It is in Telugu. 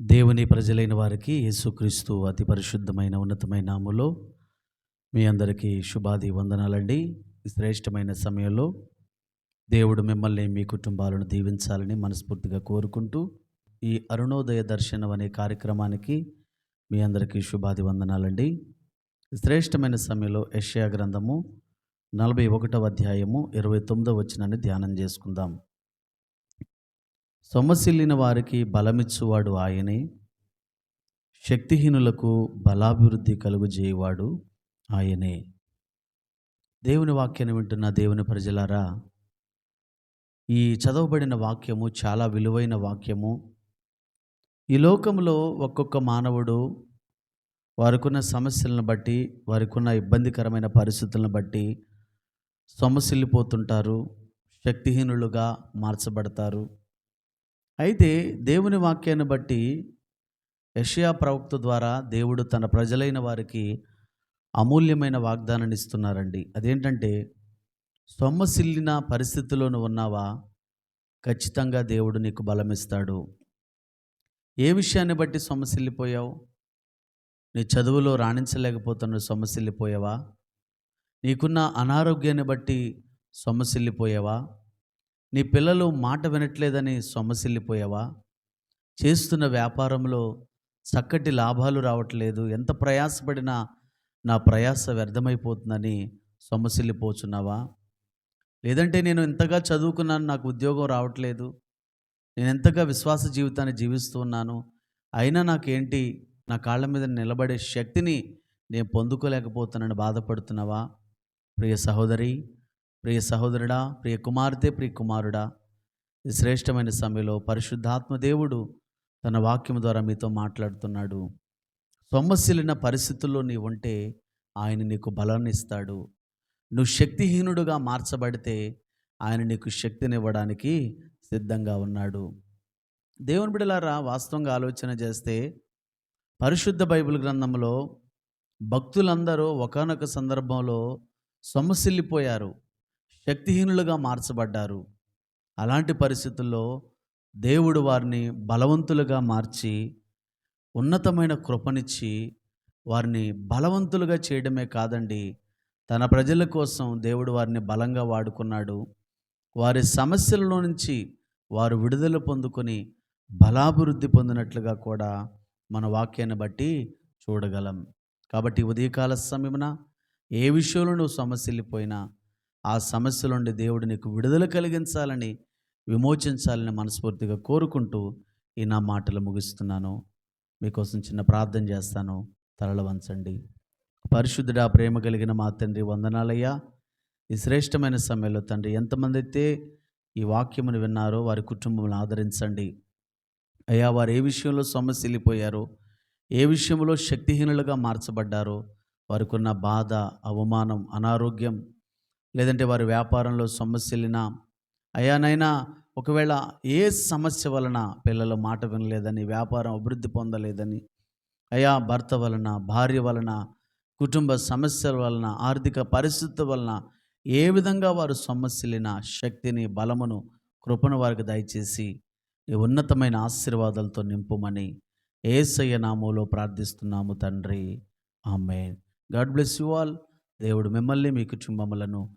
దేవుని ప్రజలైన వారికి యేసుక్రీస్తు అతి పరిశుద్ధమైన ఉన్నతమైన నామములో మీ అందరికీ శుభాది వందనాలండి. శ్రేష్టమైన సమయంలో దేవుడు మిమ్మల్ని మీ కుటుంబాలను దీవించాలని మనస్ఫూర్తిగా కోరుకుంటూ ఈ అరుణోదయ దర్శనం అనే కార్యక్రమానికి మీ అందరికీ శుభాది వందనాలండి. శ్రేష్టమైన సమయంలో యష్యా గ్రంథము నలభై ఒకటవ అధ్యాయము ఇరవై తొమ్మిదవ వచ్చినాన్ని ధ్యానం చేసుకుందాం. సొమ్మసిల్లిన వారికి బలమిచ్చువాడు ఆయనే. శక్తిహీనులకు బలాభివృద్ధి కలుగుజేయవాడు ఆయనే. దేవుని వాక్యాన్ని వింటున్న దేవుని ప్రజలారా ఈ చదవబడిన వాక్యము చాలా విలువైన వాక్యము. ఈ లోకంలో ఒక్కొక్క మానవుడు వారికున్న సమస్యలను బట్టి వారికున్న ఇబ్బందికరమైన పరిస్థితులను బట్టి సొమ్మసిల్లిపోతుంటారు శక్తిహీనులుగా మార్చబడతారు. అయితే దేవుని వాక్యాన్ని బట్టి యషయా ప్రవక్త ద్వారా దేవుడు తన ప్రజలైన వారికి అమూల్యమైన వాగ్దానాన్ని ఇస్తున్నారండి. అదేంటంటే సొమ్మసిల్లిన పరిస్థితిలోను ఉన్నావా? ఖచ్చితంగా దేవుడు నీకు బలమిస్తాడు. ఏ విషయాన్ని బట్టి సొమ్మసిల్లిపోయావు నీ చదువులో రాణించలేకపోతున్న సొమ్మసిల్లిపోయావా నీకున్న అనారోగ్యాన్ని బట్టి సొమ్మసిల్లిపోయావా నీ పిల్లలు మాట వినట్లేదని సొమ్మసిల్లిపోయావా? చేస్తున్న వ్యాపారంలో చక్కటి లాభాలు రావట్లేదు. ఎంత ప్రయాసపడినా నా ప్రయాస వ్యర్థమైపోతుందని సొమ్మసిల్లిపోచున్నావా? లేదంటే నేను ఎంతగా చదువుకున్నాను నాకు ఉద్యోగం రావట్లేదు. నేను ఎంతగా విశ్వాస జీవితాన్ని జీవిస్తూ ఉన్నాను. అయినా నాకేంటి? నా కాళ్ళ మీద నిలబడే శక్తిని నేను పొందుకోలేకపోతున్నానని బాధపడుతున్నావా? ప్రియ సహోదరి ప్రియ సహోదరుడా ప్రియ కుమార్తె ప్రియ కుమారుడా ఈ శ్రేష్టమైన సమయంలో పరిశుద్ధాత్మ దేవుడు తన వాక్యం ద్వారా మీతో మాట్లాడుతున్నాడు. సొమ్మసిల్లిన పరిస్థితుల్లో నీ ఉంటే ఆయన నీకు బలాన్ని ఇస్తాడు. నువ్వు శక్తిహీనుడుగా మార్చబడితే ఆయన నీకు శక్తినివ్వడానికి సిద్ధంగా ఉన్నాడు. దేవుని బిడలారా వాస్తవంగా ఆలోచన చేస్తే పరిశుద్ధ బైబిల్ గ్రంథంలో భక్తులందరూ ఒకనొక సందర్భంలో సొమ్మసిల్లిపోయారు. శక్తిహీనులుగా మార్చబడ్డారు. అలాంటి పరిస్థితుల్లో దేవుడు వారిని బలవంతులుగా మార్చి ఉన్నతమైన కృపనిచ్చి వారిని బలవంతులుగా చేయడమే కాదండి. తన ప్రజల కోసం దేవుడు వారిని బలంగా వాడుకున్నాడు. వారి సమస్యలలో నుంచి వారు విడుదల పొందుకొని బలాభివృద్ధి పొందినట్లుగా కూడా మన వాక్యాన్ని బట్టి చూడగలం. కాబట్టి ఉదయకాల సమయమున ఏ విషయంలో నువ్వు సమస్యలిపోయినా ఆ సమస్యల నుండి దేవుడు నీకు విడుదల కలిగించాలని విమోచించాలని మనస్ఫూర్తిగా కోరుకుంటూ ఈ నా మాటలు ముగిస్తున్నాను. మీకోసం చిన్న ప్రార్థన చేస్తాను. తలలు వంచండి. పరిశుద్ధుడా ప్రేమ కలిగిన మా తండ్రి వందనాలయ్యా. ఈ శ్రేష్టమైన సమయంలో తండ్రి ఎంతమంది అయితే ఈ వాక్యమును విన్నారో వారి కుటుంబంను ఆదరించండి. అయ్యా వారు ఏ విషయంలో సమస్యలిపోయారో ఏ విషయంలో శక్తిహీనులుగా మార్చబడ్డారో వారికి ఉన్న బాధ అవమానం అనారోగ్యం లేదంటే వారి వ్యాపారంలో సమస్యలినా అయానైనా ఒకవేళ ఏ సమస్య వలన పిల్లలు మాట వినలేదని వ్యాపారం అభివృద్ధి పొందలేదని అయా భర్త వలన భార్య వలన కుటుంబ సమస్యల వలన ఆర్థిక పరిస్థితి వలన ఏ విధంగా వారు సమస్యలిన శక్తిని బలమును కృపను వారికి దయచేసి ఈ ఉన్నతమైన ఆశీర్వాదాలతో నింపుమని ఏసయ్య నామంలో ప్రార్థిస్తున్నాము తండ్రి. ఆమె గాడ్ బ్లెస్ యు ఆల్. దేవుడు మిమ్మల్ని మీ కుటుంబములను